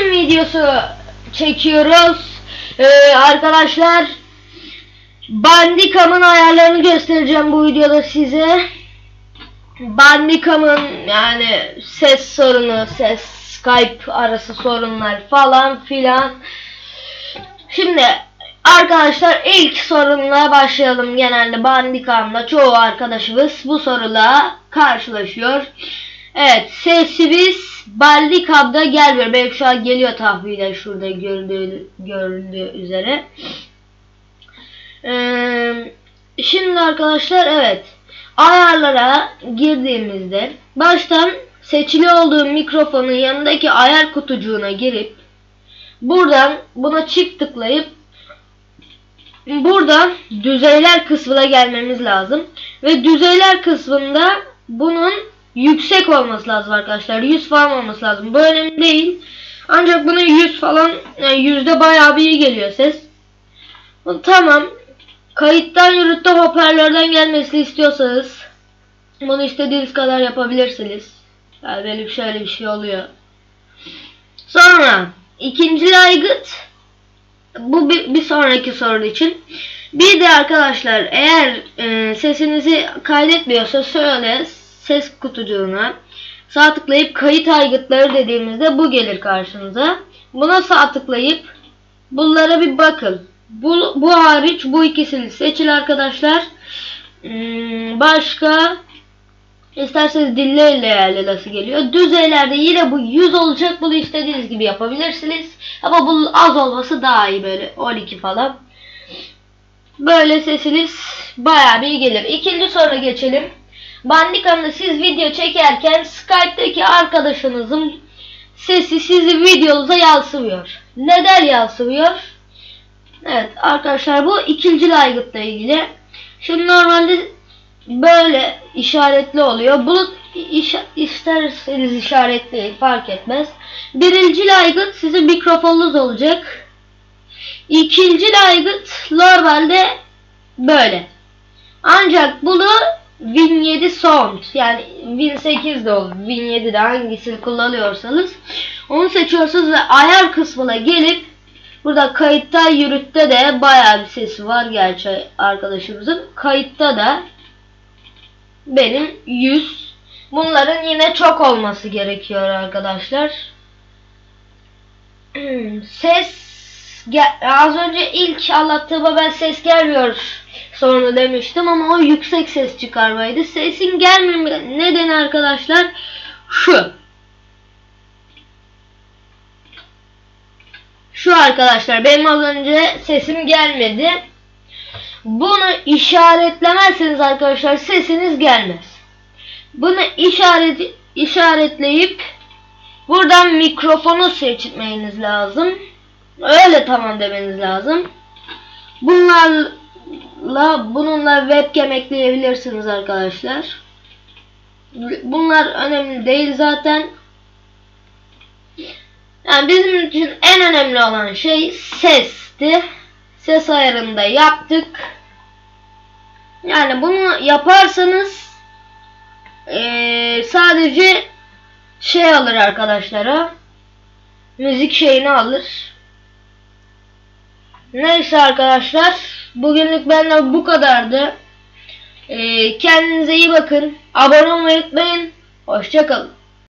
videosu çekiyoruz. Ee, arkadaşlar Bandicam'ın ayarlarını göstereceğim bu videoda size. Bandicam'ın yani ses sorunu, ses Skype arası sorunlar falan filan. Şimdi arkadaşlar ilk sorunla başlayalım. Genelde Bandicam'da çoğu arkadaşımız bu soruyla karşılaşıyor. Evet sesimiz Bandicam'da gelmiyor. Benim şu an geliyor tahminen şurada görüldüğü, görüldüğü üzere. Ee, şimdi arkadaşlar evet ayarlara girdiğimizde baştan seçili olduğum mikrofonun yanındaki ayar kutucuğuna girip buradan buna çift tıklayıp buradan düzeyler kısmına gelmemiz lazım. Ve düzeyler kısmında bunun yüksek olması lazım arkadaşlar. 100 falan olması lazım. Bu önemli değil. Ancak bunun 100 falan yüzde bayağı bir iyi geliyor ses. Tamam. Kayıttan yürütte hoparlörden gelmesini istiyorsanız bunu istediğiniz kadar yapabilirsiniz. Yani benim şöyle bir şey oluyor. Sonra ikinci aygıt bu bir, bir sonraki soru için. Bir de arkadaşlar eğer e, sesinizi kaydetmiyorsa şöyle ses kutucuğuna sağ tıklayıp kayıt aygıtları dediğimizde bu gelir karşınıza. Buna sağ tıklayıp bunlara bir bakın. Bu, bu hariç bu ikisini seçin arkadaşlar. Hmm, başka isterseniz dillerle nasıl geliyor. Düzeylerde yine bu 100 olacak. Bunu istediğiniz gibi yapabilirsiniz. Ama bu az olması daha iyi böyle 12 falan. Böyle sesiniz bayağı bir gelir. İkinci soruya geçelim. Bandicam'da siz video çekerken Skype'daki arkadaşınızın sesi sizi videonuza yansımıyor. Neden yansımıyor? Evet arkadaşlar bu ikinci aygıtla ilgili. Şimdi normalde böyle işaretli oluyor. Bulut iş, isterseniz işaretleyin fark etmez. Birinci aygıt sizin mikrofonunuz olacak. İkinci aygıt normalde böyle. Ancak bunu Win 7 Sound yani Win 8 de olur. Win 7'de hangisini kullanıyorsanız onu seçiyorsunuz ve ayar kısmına gelip burada kayıtta yürütte de bayağı bir sesi var gerçi arkadaşımızın. Kayıtta da benim 100 bunların yine çok olması gerekiyor arkadaşlar. Ses az önce ilk anlattığıma ben ses gelmiyor sorunu demiştim ama o yüksek ses çıkarmaydı. Sesin gelmeme nedeni arkadaşlar şu. Şu arkadaşlar benim az önce sesim gelmedi. Bunu işaretlemezseniz arkadaşlar sesiniz gelmez. Bunu işaret işaretleyip buradan mikrofonu seçmeniz lazım. Öyle tamam demeniz lazım. Bunlarla bununla webcam ekleyebilirsiniz arkadaşlar. Bunlar önemli değil zaten. Yani bizim için en önemli olan şey sesti. Ses ayarında yaptık. Yani bunu yaparsanız ee, sadece şey alır arkadaşlara. Müzik şeyini alır. Neyse arkadaşlar. Bugünlük benden bu kadardı. Ee, kendinize iyi bakın. Abone olmayı unutmayın. Hoşçakalın.